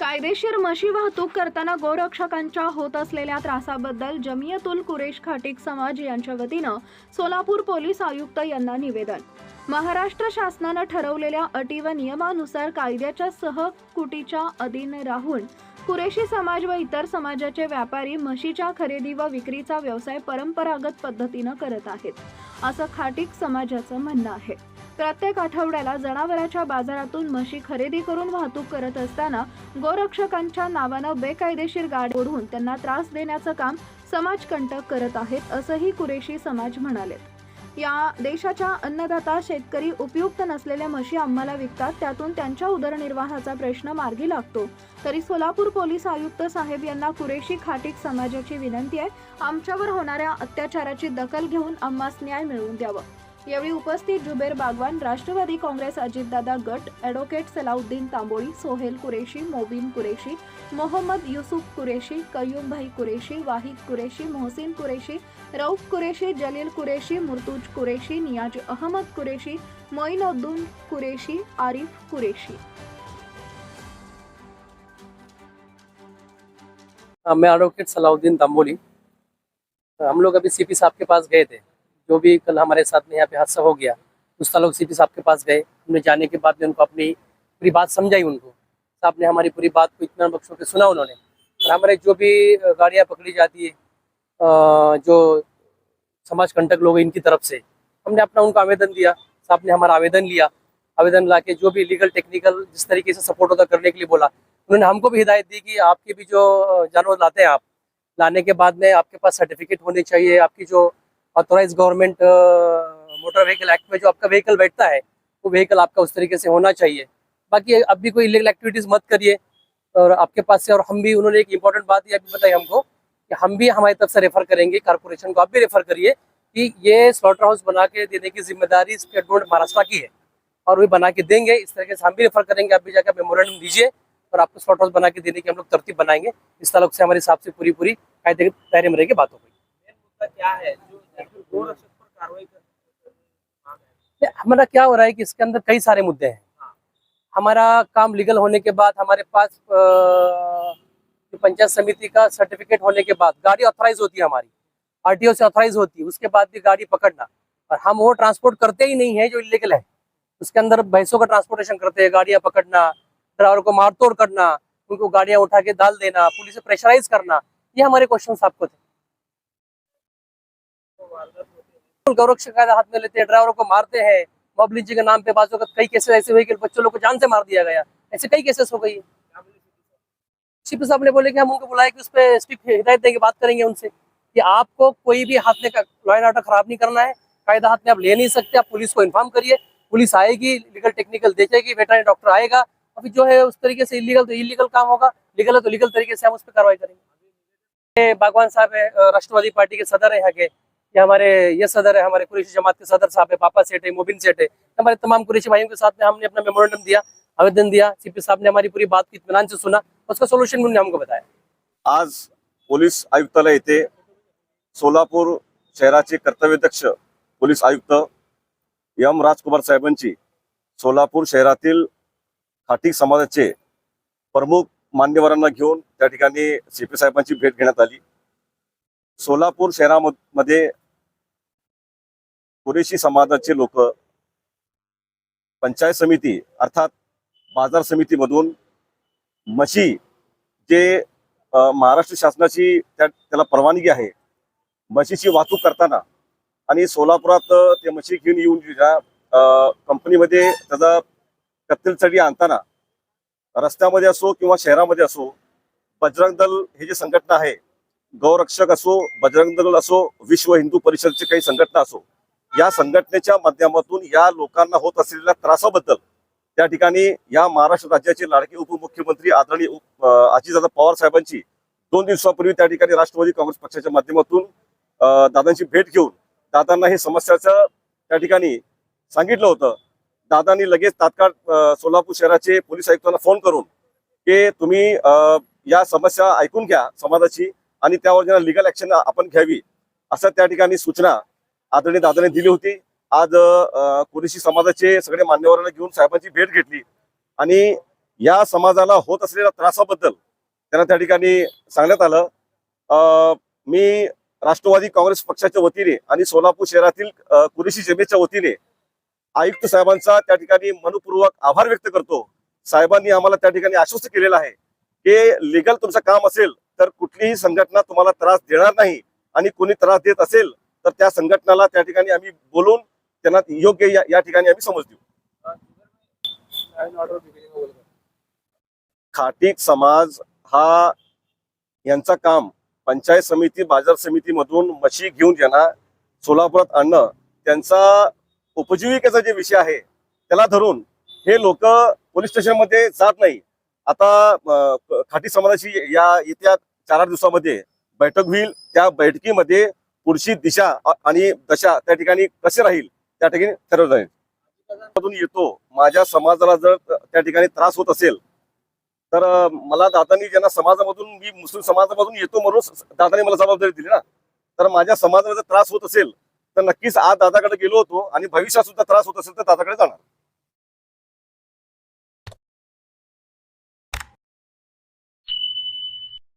कायदेशीर म्हशी वाहतूक करताना गोरक्षकांच्या होत असलेल्या त्रासाबद्दल जमियतुल कुरेश खाटीक समाज यांच्या वतीनं सोलापूर पोलीस आयुक्त यांना निवेदन. महाराष्ट्र शासनानं ठरवलेल्या अटी व नियमानुसार कायद्याच्या सहकुटीच्या अधीन राहून कुरेशी समाज व इतर समाजाचे व्यापारी म्हशीच्या खरेदी व विक्रीचा व्यवसाय परंपरागत पद्धतीनं करत आहेत असं खाटीक समाजाचं म्हणणं आहे. प्रत्येक आठवड्याला जनावरांच्या बाजारातून म्हशी खरेदी करून वाहतूक करत असताना गोरक्षकांच्या नावानं बेकायदेशीर गाडी ओढून त्यांना त्रास देण्याचं काम समाजकंटक करत आहेत असंही कुरेशी समाज म्हणाले या देशाच्या अन्नदाता शेतकरी उपयुक्त नसलेल्या म्हशी आम्हाला विकतात त्यातून त्यांच्या उदरनिर्वाहाचा प्रश्न मार्गी लागतो. तरी सोलापूर पोलीस आयुक्त साहेब यांना कुरेशी खाटीक समाजाची विनंती आहे. आमच्यावर होणाऱ्या अत्याचाराची दखल घेऊन आम्हास न्याय मिळवून द्यावं. यावेळी उपस्थित जुबेर बागवान राष्ट्रवादी काँग्रेस अजितदादा गट ॲडव्होकेट सलाउद्दीन तांबोळी सोहेल कुरेशी मोबिन कुरेशी मोहम्मद युसुफ कुरेशी कयूमभाई कुरेशी वाहिद कुरेशी मोहसिन कुरेशी रऊफ कुरेशी जलील कुरेशी मुर्तुज कुरेशी नियाज अहमद कुरेशी मोईनउद्दीन कुरेशी आरिफ कुरेशी. मैं एडवोकेट सलाउद्दीन तांबोली हम लोग अभी सीपी साहब के पास गए थे। जो भी कल हमारे साथ में यहाँ पे हादसा हो गया उस ताल्लुक सीपी साहब के पास गए, हमने जाने के बाद में उनको अपनी पूरी बात समझाई उनको। साहब ने हमारी पूरी बात को इतना बख्शों के सुना उन्होंने। और हमारे जो भी गाड़ियाँ पकड़ी जाती है जो समाज कंटक लोग इनकी तरफ़ से, हमने अपना उनको आवेदन दिया साहब ने हमारा आवेदन लिया। आवेदन ला के जो भी लीगल टेक्निकल जिस तरीके से सपोर्ट होता करने के लिए बोला, उन्होंने हमको भी हिदायत दी कि आपके भी जो जानवर लाते हैं आप, लाने के बाद में आपके पास सर्टिफिकेट होने चाहिए, आपकी जो authorize government motor vehicle act में जो आपका व्हीकल बैठता है, वो व्हीकल आपका उस तरीके से होना चाहिए। बाकी अब भी कोई इलीगल एक्टिविटीज़ मत करिए। और आपके पास से और हम भी, उन्होंने एक इम्पोर्टेंट बात ये अभी बताई हमको कि हम भी हमारी तरफ़ से रेफर करेंगे कारपोरेशन को आप भी रेफर करिए कि ये स्लॉटर हाउस बना के देने की ज़िम्मेदारी स्टेट गवर्नमेंट महाराष्ट्र की है। और वे बना के देंगे, इस तरीके से हम भी रेफर करेंगे, आप भी जाकर मेमोरेंडम दीजिए और आपको स्लॉट हाउस बना के देने की हम लोग तरतीब बनाएँगे। इस ताल्लुक से हमारे हिसाब से पूरी पूरी कायदे के दायरे में रह के बात हो गई। क्या है? कार्रवाई हमारा क्या हो रहा है कि इसके अंदर कई सारे मुद्दे हैं। हाँ। हमारा काम लीगल होने के बाद हमारे पास पंचायत समिति का सर्टिफिकेट होने के बाद गाड़ी ऑथराइज होती है हमारी। आरटीओ से ऑथराइज होती है उसके बाद भी गाड़ी पकड़ना। और हम वो ट्रांसपोर्ट करते ही नहीं है जो इलीगल है। उसके अंदर भैंसों का ट्रांसपोर्टेशन करते हैं गाड़ियाँ पकड़ना ड्राइवर को मारतोड़ करना उनको गाड़ियाँ उठा के डाल देना पुलिस से प्रेशराइज करना ये हमारे क्वेश्चन आपको थे। तो है गौरक्षक कायदा हाथ में लेते हैं, ड्राइवरों को मारते हैं। मॉब लिंचिंग के नाम पे बाजू कई केसेस ऐसे हुए कि बच्चों लोग को जान से मार दिया गया। ऐसे कई केसेस हो गई। सीपी साहब ने बोले कि हम उनको बुलाए कि उस पर स्ट्रिक्ट हिदायत देंगे बात करेंगे उनसे। कि आपको कोई भी हाथ में लॉ एंड ऑर्डर खराब नहीं करना है, कायदा हाथ में आप ले नहीं सकते, आप पुलिस को इन्फॉर्म करिए। पुलिस आएगी लीगल टेक्निकल देखेगी वेटरनरी डॉक्टर आएगा। अभी जो है उस तरीके से इलीगल तो इलीगल काम होगा लीगल है तो लीगल तरीके से हम उस पर कार्रवाई करेंगे। ये बागवान साहब है, राष्ट्रवादी पार्टी के सदर है यहाँ के ये हमारे ये सदर है हमारे कुरेशी जमात के सदर साहब है पापा सेठ है मोबिन सेठ है। हमारे तमाम कुरेशी भाइयों के साथ में हमने अपना मेमोरेंडम दिया आवेदन दिया। सीपी साहब ने हमारी पूरी बात को इतमान से सुना उसका सोल्यूशन उन्होंने हमको बताया। आज पोलीस आयुक्तालय येथे सोलापूर शहराचे कर्तव्यदक्ष पोलीस आयुक्त एम राजकुमार साहेबांची सोलापूर शहरातील खाटी समाजाचे प्रमुख मान्यवरांना घेऊन त्या ठिकाणी सी पी साहेबांची भेट घेण्यात आली. सोलापूर शहरामध्ये कुरेशी समाजाचे लोक पंचायत समिती अर्थात बाजार समितीमधून म्हशी जे महाराष्ट्र शासनाची त्या त्याला परवानगी आहे म्हशीची वाहतूक करताना आणि सोलापुरात ते म्हशी घेऊन येऊन ज्या कंपनीमध्ये त्याचा कत्तलसाठी आणताना रस्त्यामध्ये असो किंवा शहरामध्ये असो बजरंग दल हे जे संघटना आहे गौरक्षक असो बजरंग दल असो विश्व हिंदू परिषदची काही संघटना असो या संघटनेच्या माध्यमातून या लोकांना होत असलेल्या त्रासाबद्दल त्या ठिकाणी या महाराष्ट्र राज्याचे लाडके उपमुख्यमंत्री आदरणीय अजितदादा पवार साहेबांची दोन दिवसापूर्वी त्या ठिकाणी राष्ट्रवादी काँग्रेस पक्षाच्या माध्यमातून दादांची भेट घेऊन दादांना हे समस्याचं त्या ठिकाणी सांगितलं होतं. दादांनी लगेच तात्काळ सोलापूर शहराचे पोलीस आयुक्तांना फोन करून की तुम्ही या समस्या ऐकून घ्या समाजाची आणि त्यावर ज्यांना लिगल ऍक्शन आपण घ्यावी असं त्या ठिकाणी सूचना आदरणीय दादाने दिली होती. आज कुरेशी समाजाचे सगळे मान्यवरांना घेऊन साहेबांची भेट घेतली. आणि या समाजाला होत असलेल्या त्रासाबद्दल त्यांना त्या ठिकाणी सांगण्यात आलं. अं, मी राष्ट्रवादी काँग्रेस पक्षाच्या वतीने आणि सोलापूर शहरातील कुरेशी जमेच्या वतीने आयुक्त साहेबांचा त्या ठिकाणी मनपूर्वक आभार व्यक्त करतो. साहेबांनी आम्हाला त्या ठिकाणी आश्वस्त केलेलं आहे की लिगल तुमचं काम असेल तर कुठलीही संघटना तुम्हाला त्रास देणार नाही आणि कोणी त्रास देत असेल तर त्या संघटनाला त्या ठिकाणी आम्ही बोलून त्यांना योग्य या- ठिकाणी आम्ही समज देऊ. खाटीक समाज हा यांचा काम. पंचायत समिती बाजार समितीमधून म्हशी घेऊन ज्यांना सोलापुरात आणणं त्यांचा उपजीविकेचा जे विषय आहे त्याला धरून हे लोक पोलीस स्टेशनमध्ये जात नाही. आता खाटी समाजाची या येत्या चार आठ दिवसामध्ये बैठक होईल. त्या बैठकीमध्ये पुढची दिशा आणि दशा त्या ठिकाणी कसे राहील त्या ठिकाणी ठरवलं जाईल. मधून येतो. माझ्या समाजाला जर त्या ठिकाणी त्रास होत असेल तर मला दादांनी ज्यांना समाजामधून मी मुस्लिम समाजामधून येतो म्हणून स- दादांनी मला जबाबदारी दिली ना. तर माझ्या समाजाला जर त्रास होत असेल तर नक्कीच आज दादाकडे गेलो होतो आणि भविष्यात सुद्धा त्रास होत असेल तर दादाकडे जाणार.